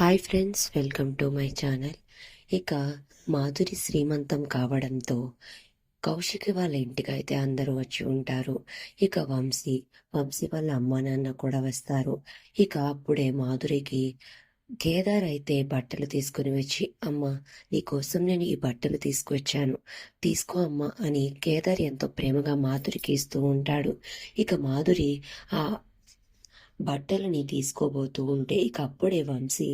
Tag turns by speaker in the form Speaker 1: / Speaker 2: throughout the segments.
Speaker 1: Hi friends welcome to my channel ఇక మాధురి శ్రీమంతం కావడంతో కౌశికి వాళ్ళ ఇంటికి అయితే అందరూ వచ్చి ఉంటారు. ఇక వంశీ వంశీ వాళ్ళ అమ్మ నాన్న కూడా వస్తారు. ఇక అప్పుడే మాధురికి కేదార్ అయితే బట్టలు తీసుకుని వచ్చి అమ్మ నీకోసం నేను ఈ బట్టలు తీసుకువచ్చాను తీసుకో అమ్మ అని కేదార్ ఎంతో ప్రేమగా మాధురికి ఇస్తూ ఉంటాడు. ఇక మాధురి ఆ బట్టలని తీసుకోబోతూ ఉంటే ఇక అప్పుడే వంశీ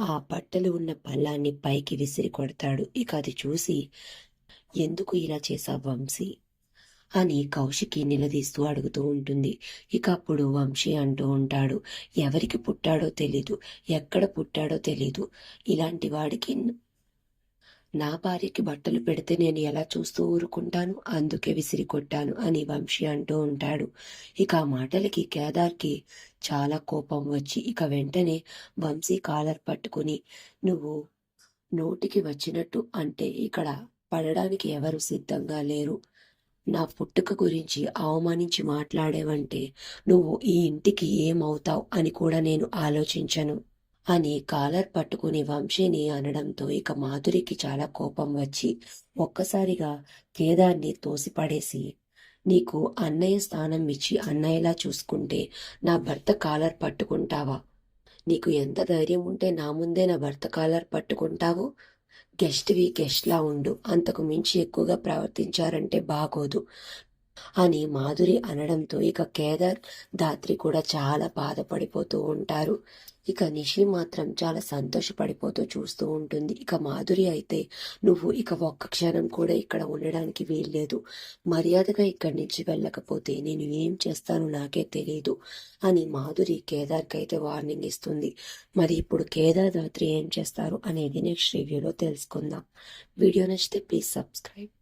Speaker 1: ఆ బట్టలు ఉన్న పళ్ళాన్ని పైకి విసిరి కొడతాడు. ఇక అది చూసి ఎందుకు ఇలా చేశావు వంశీ? అని కౌశికి నిలదీస్తూ అడుగుతూ ఉంటుంది. ఇక అప్పుడు వంశీ అంటూ ఉంటాడు ఎవరికి పుట్టాడో తెలీదు ఎక్కడ పుట్టాడో తెలీదు. ఇలాంటి వాడికి నా భార్యకి బట్టలు పెడితే నేను ఎలా చూస్తూ ఊరుకుంటాను? అందుకే విసిరి కొట్టాను అని వంశీ అంటూ ఉంటాడు. ఇక ఆ మాటలకి కేదార్కి చాలా కోపం వచ్చి ఇక వెంటనే వంశీ కాలర్ పట్టుకుని నువ్వు నోటికి వచ్చినట్టు అంటే ఇక్కడ పడడానికి ఎవరు సిద్ధంగా లేరు? నా పుట్టుక గురించి అవమానించి మాట్లాడేవంటే నువ్వు ఈ ఇంటికి ఏమవుతావు? అని కూడా నేను ఆలోచించను. అని కాలర్ పట్టుకుని వంశీని అనడంతో ఇక మాధురికి చాలా కోపం వచ్చి ఒక్కసారిగా కేదార్ని తోసిపడేసి నీకు అన్నయ్య స్థానం ఇచ్చి అన్నయ్యలా చూసుకుంటే నా భర్త కాలర్ పట్టుకుంటావా? నీకు ఎంత ధైర్యం ఉంటే నా ముందే నా భర్త కాలర్ పట్టుకుంటావు? గెస్ట్వి గెస్ట్లా ఉండు. అంతకు మించి ఎక్కువగా ప్రవర్తించారంటే బాగోదు. అని మాధురి అనడంతో ఇక కేదార్ దాత్రి కూడా చాలా బాధపడిపోతూ ఉంటారు. ఇక నిషి మాత్రం చాలా సంతోషపడిపోతూ చూస్తూ ఉంటుంది. ఇక మాధురి అయితే నువ్వు ఇక ఒక్క క్షణం కూడా ఇక్కడ ఉండడానికి వీల్లేదు. మర్యాదగా ఇక్కడి నుంచి వెళ్ళకపోతే నేను ఏం చేస్తానో నాకే తెలియదు అని మాధురి కేదార్కి అయితే వార్నింగ్ ఇస్తుంది. మరి ఇప్పుడు కేదార్ దాత్రి ఏం చేస్తారు అనేది నెక్స్ట్ రివ్యూలో తెలుసుకుందాం. వీడియో నచ్చితే ప్లీజ్ సబ్స్క్రైబ్.